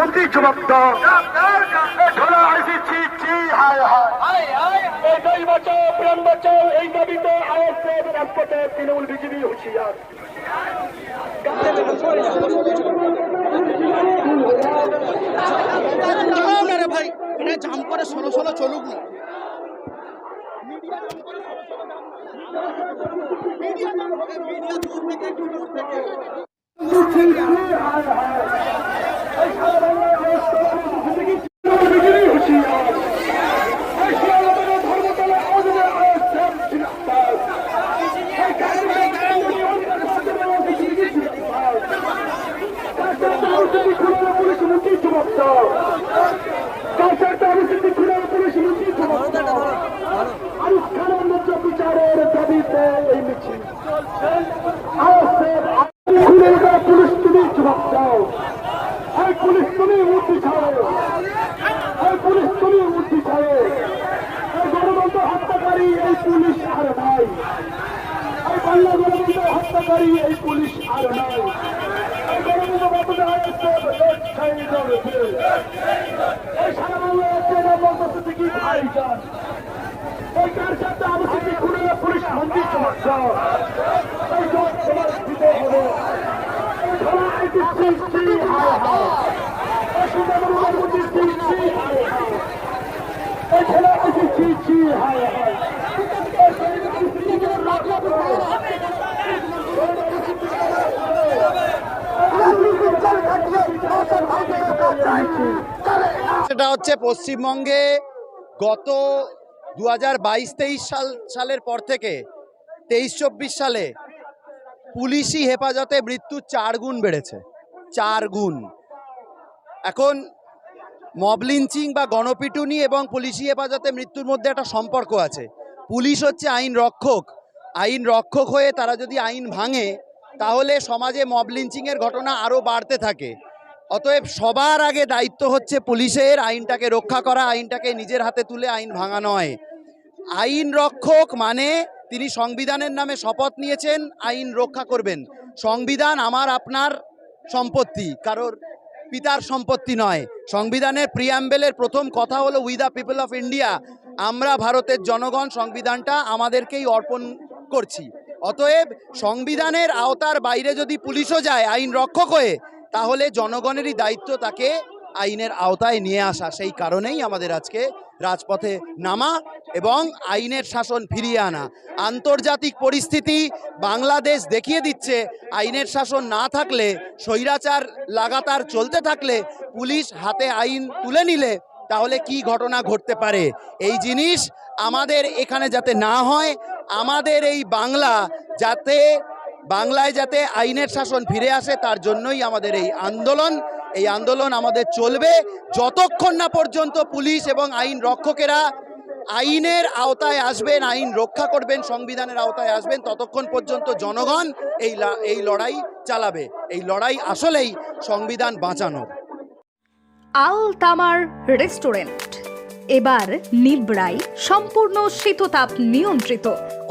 মন্ত্রী জবাব দাও। এ ঢোলা আইসি চি চি এই দেশ বাঁচাও প্রাণ বাঁচাও এই দাবিতে আইএসএফ রাজপথে তৃণমূল বিজেপি হুঁশিয়ার। না রে ভাই এটা জাম করে ষোলো ষোলো চলুক না। বিজেপি হুঁশিয়ার এই শিয়ালদহের ধর্মতলা অধীনে আইএসএফ জিন্দাবাদ এই কাশ্মীরের কারণে অধিকারের সাথে বিজেপি জিন্দাবাদ কাশ্মীর পরিস্থিতি খুলে পুলিশ দাও কাশ্মীর পরিস্থিতি খুলে পুলিশ জবাব দাও আরিফ খানের ন্যায্য বিচারের দাবিতে এই মিছিল পুলিশ তুমি জবাব দাও এই পুলিশ তুমি মন্ত্রী ছাড়ো এই পুলিশ তুমি মন্ত্রী ছাড়ো এই গণতন্ত্র হত্যাকারী এই পুলিশ আর নাই এই বাংলা গণতন্ত্র হত্যাকারী পুলিশ আর নাই। কার সাথে আবশ্যক খুলে পুলিশ মন্ত্রী সমস্যা এই জবাব তোমার দিতে হবে এই ধরা আইটিসি হায় হায় এই সুন্দরবনের মধ্যে সি সি হায় হায় এই ধরা আইটিসি সি হায় হায় এই সেটা হচ্ছে পশ্চিমবঙ্গে গত দু হাজার বাইশ তেইশ সাল, সালের পর থেকে তেইশ চব্বিশ সালে পুলিশি হেফাজতে মৃত্যু চার গুণ বেড়েছে, চার গুণ। এখন মব লিঞ্চিং বা গণপিটুনি এবং পুলিশি হেফাজতে মৃত্যুর মধ্যে একটা সম্পর্ক আছে। পুলিশ হচ্ছে আইন রক্ষক। আইন রক্ষক হয়ে তারা যদি আইন ভাঙে, তাহলে সমাজে মব লিঞ্চিংয়ের ঘটনা আরও বাড়তে থাকে। অতএব সবার আগে দায়িত্ব হচ্ছে পুলিশের, আইনটাকে রক্ষা করা, আইনটাকে নিজের হাতে তুলে আইন ভাঙা নয়। আইন রক্ষক মানে তিনি সংবিধানের নামে শপথ নিয়েছেন, আইন রক্ষা করবেন। সংবিধান আমার, আপনার সম্পত্তি, কারোর পিতার সম্পত্তি নয়। সংবিধানের প্রিয়াম্বেলের প্রথম কথা হলো we the people of India আমরা ভারতের জনগণ, সংবিধানটা আমাদেরকেই অর্পণ করছি। অতএব সংবিধানের আওতার বাইরে যদি পুলিশও যায়, আইন রক্ষক হয়ে তাহলে জনগণেরই দায়িত্ব তাকে আইনের আওতায় নিয়ে আসা। সেই কারণেই আমাদের আজকে রাজপথে নামা এবং আইনের শাসন ফিরিয়ে আনা। আন্তর্জাতিক পরিস্থিতি বাংলাদেশ দেখিয়ে দিচ্ছে, আইনের শাসন না থাকলে, স্বৈরাচার লাগাতার চলতে থাকলে, পুলিশ হাতে আইন তুলে নিলে তাহলে কি ঘটনা ঘটতে পারে? এই জিনিস আমাদের এখানে যাতে না হয়, আমাদের এই বাংলা যাতে বাংলায় যাতে আইনের শাসন ফিরে আসে, তার জন্যই আমাদের এই আন্দোলন। এই আন্দোলন আমাদের চলবে। যতক্ষণ না পর্যন্ত পুলিশ এবং আইন রক্ষকেরা আইনের আওতায় আসবেন, আইন রক্ষা করবেন, সংবিধানের আওতায় আসবেন, ততক্ষণ পর্যন্ত জনগণ এই এই লড়াই চালাবে। এই লড়াই আসলেই সংবিধান বাঁচানোর। আল তামার রেস্টুরেন্ট। এবার নিবড়াই সম্পূর্ণ শীততাপ নিয়ন্ত্রিত।